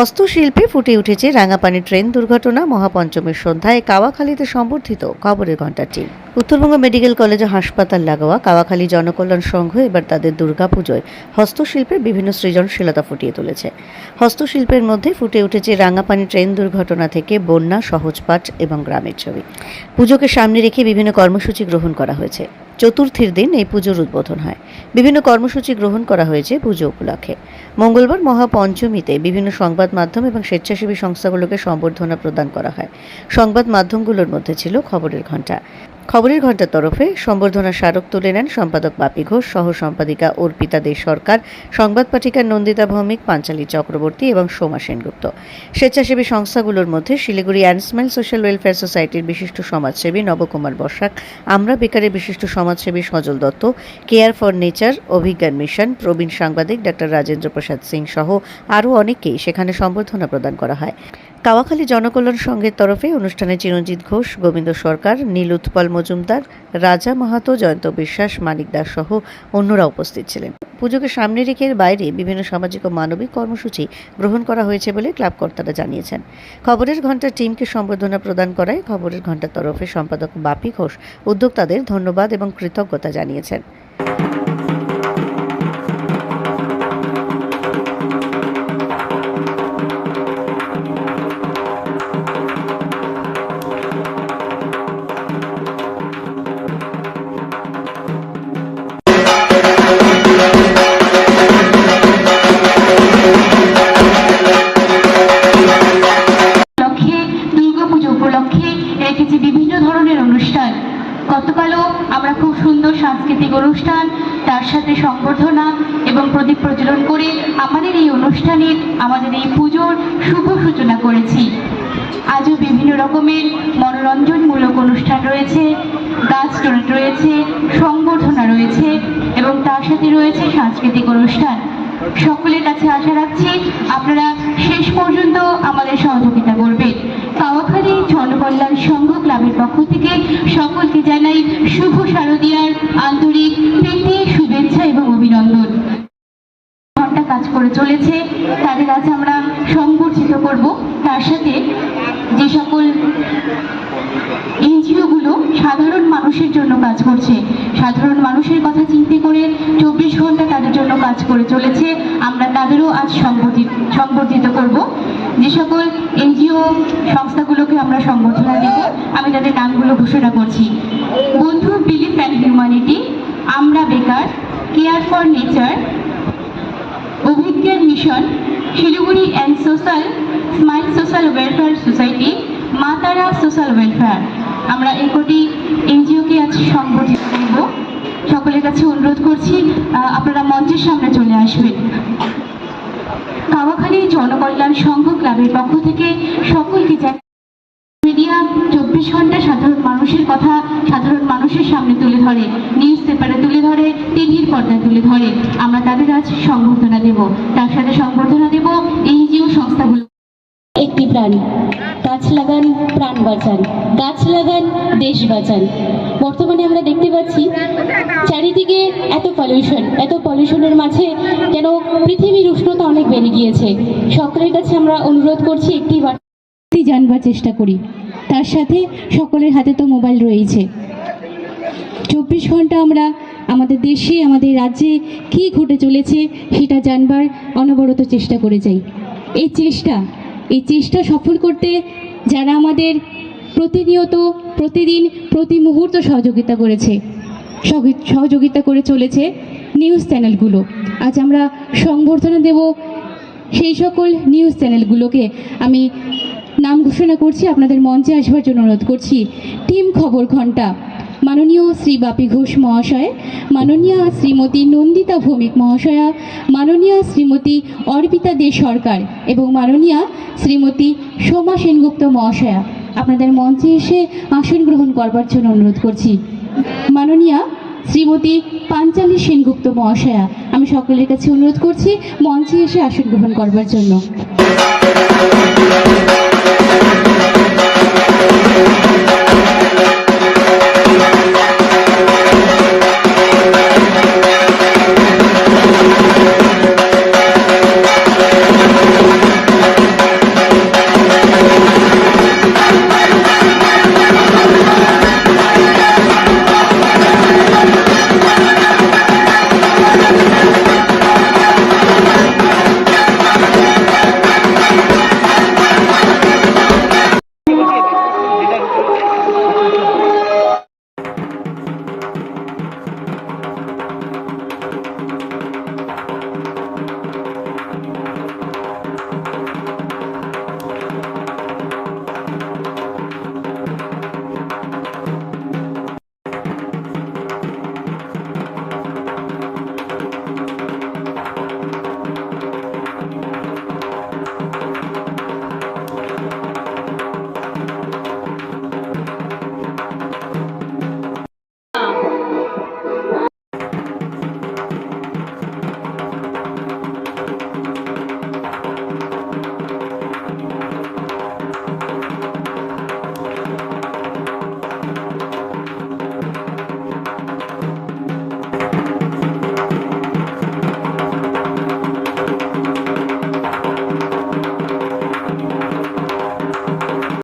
হস্তশিল্পে ফুটে উঠেছে রাঙাপানি ট্রেন দুর্ঘটনা। মহাপঞ্চমীর সন্ধ্যায় কাওয়াখালীতে সম্বর্ধিত খবরের ঘণ্টাটি। উত্তরবঙ্গ মেডিকেল কলেজ হাসপাতাল লাগোয়া কাওয়াখালী জনকল্যাণ সংঘ এবার তাদের দুর্গাপুজোয় হস্তশিল্পের বিভিন্ন সৃজনশীলতা ফুটিয়ে তুলেছে। হস্তশিল্পের মধ্যে ফুটে উঠেছে রাঙাপানি ট্রেন দুর্ঘটনা থেকে বন্যা, সহজপাঠ এবং গ্রামের ছবি। পুজোকে সামনে রেখে বিভিন্ন কর্মসূচি গ্রহণ করা হয়েছে। চতুর্থীর দিন এই পুজোর উদ্বোধন হয়। বিভিন্ন কর্মসূচি গ্রহণ করা হয়েছে পুজো উপলক্ষে। মঙ্গলবার মহাপঞ্চমীতে বিভিন্ন সংবাদ মাধ্যম এবং স্বেচ্ছাসেবী সংস্থাগুলোকে সম্বর্ধনা প্রদান করা হয়। সংবাদ মাধ্যমগুলোর মধ্যে ছিল খবরের ঘণ্টা। খবরের ঘণ্টার তরফে সম্বর্ধনা স্মারক তুলে নেন সম্পাদক বাপি ঘোষ সহ সম্পাদিকা অর্পিতা দে সরকার, সংবাদ পাঠিকা নন্দিতা ভৌমিক, পাঞ্চালী চক্রবর্তী এবং সোমা সেনগুপ্ত। স্বেচ্ছাসেবী সংস্থাগুলোর মধ্যে শিলিগুড়ি অ্যান্ডসমেল সোশ্যাল ওয়েলফেয়ার সোসাইটির বিশিষ্ট সমাজসেবী নবকুমার বসাক আমরা বেকারের বিশিষ্ট সমাজসেবী Sajal Dutta, care for nature, Abhigyan mission, প্রবীণ সাংবাদিক ডাক্তার রাজেন্দ্র প্রসাদ সিং সহ আরও অনেককেই সেখানে সম্বর্ধনা প্রদান করা হয়। কাওয়াখালী জনকল্যাণ সংঘের তরফে অনুষ্ঠানে চিরঞ্জিত ঘোষ, গোবিন্দ সরকার, নীল উৎপল মজুমদার, রাজা মাহাতো, জয়ন্ত বিশ্বাস, মানিক দাস সহ অন্যরা উপস্থিত ছিলেন। পুজোকে সামনে রেখে বাইরে বিভিন্ন সামাজিক ও মানবিক কর্মসূচি গ্রহণ করা হয়েছে বলে ক্লাব কর্তারা জানিয়েছেন। খবরের ঘণ্টা টিমকে সম্বর্ধনা প্রদান করায় খবরের ঘণ্টার তরফে সম্পাদক বাপি ঘোষ উদ্যোক্তাদের ধন্যবাদ এবং কৃতজ্ঞতা জানিয়েছেন। তার সাথে সংবর্ধনা এবং প্রদীপ প্রজ্বলন করে আমাদের এই অনুষ্ঠানের আমাদের এই পুজোর শুভ সূচনা করেছি। আজও বিভিন্ন রকমের মনোরঞ্জনমূলক অনুষ্ঠান রয়েছে, গাছ ডোনেট রয়েছে, সংবর্ধনা রয়েছে এবং তার সাথে রয়েছে সাংস্কৃতিক অনুষ্ঠান। সকলের কাছে আশা রাখছি আপনারা শেষ পর্যন্ত আমাদের সহযোগিতা করবেন। কাওয়াখালী জনকল্যাণ সংঘ ক্লাবের পক্ষ থেকে সকলকে জানাই শুভ শারদীয়ার আন্তরিক প্রীতি এবং অভিনন্দন। ঘণ্টা কাজ করে চলেছে, তাদের আজ আমরা সংবর্ধিত করব। তার সাথে যে সকল এনজিওগুলো সাধারণ মানুষের জন্য কাজ করছে, সাধারণ মানুষের কথা চিন্তা করে চব্বিশ ঘণ্টা তাদের জন্য কাজ করে চলেছে, আমরা তাদেরও আজ সংবর্ধিত সংবর্ধিত করব। যে সকল এনজিও সংস্থাগুলোকে আমরা সংবর্ধনা দেব, আমি তাদের নামগুলো ঘোষণা করছি। বন্ধু বিলিফ অ্যান্ড হিউম্যানিটি আমরা বেকার care for nature Abhigyan mission Siliguri and social smile social welfare society মাতারা সোশ্যাল ওয়েলফেয়ার আমরা এই কোটি এনজিওকে আজ সংগঠিত করব। সকলের কাছে অনুরোধ করছি আপনারা মঞ্চের সামনে চলে আসবেন। কাওয়াখালী জনকল্যাণ সংঘ ক্লাবের পক্ষ থেকে সকলকে মিডিয়া চব্বিশ ঘণ্টা সাধারণ মানুষের কথা, সাধারণ মানুষের সামনে তুলে ধরে। নিউজ পেপারে ধরে টিভির পর্দায় তুলে ধরে। আমরা তাদের আজ সংবর্ধনা দেব। তার সাথে সংবর্ধনা দেব এনজিও সংস্থাগুলো। একটি প্রাণ গাছ লাগান প্রাণ বাঁচান। গাছ লাগান দেশ বাঁচান। বর্তমানে আমরা দেখতে পাচ্ছি চারিদিকে এত পলিউশন এত পলিউশনের মাঝে কেন পৃথিবীর উষ্ণতা অনেক বেড়ে গিয়েছে। সকলের কাছে আমরা অনুরোধ করছি একটি বার্তা জানবার চেষ্টা করি। তার সাথে সকলের হাতে তো মোবাইল রয়েছে চব্বিশ ঘণ্টা আমরা আমাদের দেশে, আমাদের রাজ্যে কী ঘটে চলেছে সেটা জানবার অনবরত চেষ্টা করে যাই। এই চেষ্টা এই চেষ্টা সফল করতে যারা আমাদের প্রতিনিয়ত, প্রতিদিন, প্রতি মুহূর্ত সহযোগিতা করেছে সহযোগিতা করে চলেছে নিউজ চ্যানেলগুলো। আজ আমরা সংবর্ধনা দেব সেই সকল নিউজ চ্যানেলগুলোকে। আমি নাম ঘোষণা করছি, আপনাদের মঞ্চে আসবার জন্য অনুরোধ করছি। টিম খবর ঘণ্টা মাননীয় শ্রী বাপি ঘোষ মহাশয়, মাননীয় শ্রীমতী নন্দিতা ভৌমিক মহাশয়া, মাননীয় শ্রীমতী অর্পিতা দে সরকার এবং মাননীয় শ্রীমতী সোমা সেনগুপ্ত মহাশয়া। আপনাদের মঞ্চে এসে আসন গ্রহণ করবার জন্য অনুরোধ করছি। মাননীয় শ্রীমতী পাঞ্চালী সেনগুপ্ত মহাশয়া, আমি সকলের কাছে অনুরোধ করছি মঞ্চে এসে আসন গ্রহণ করবার জন্য।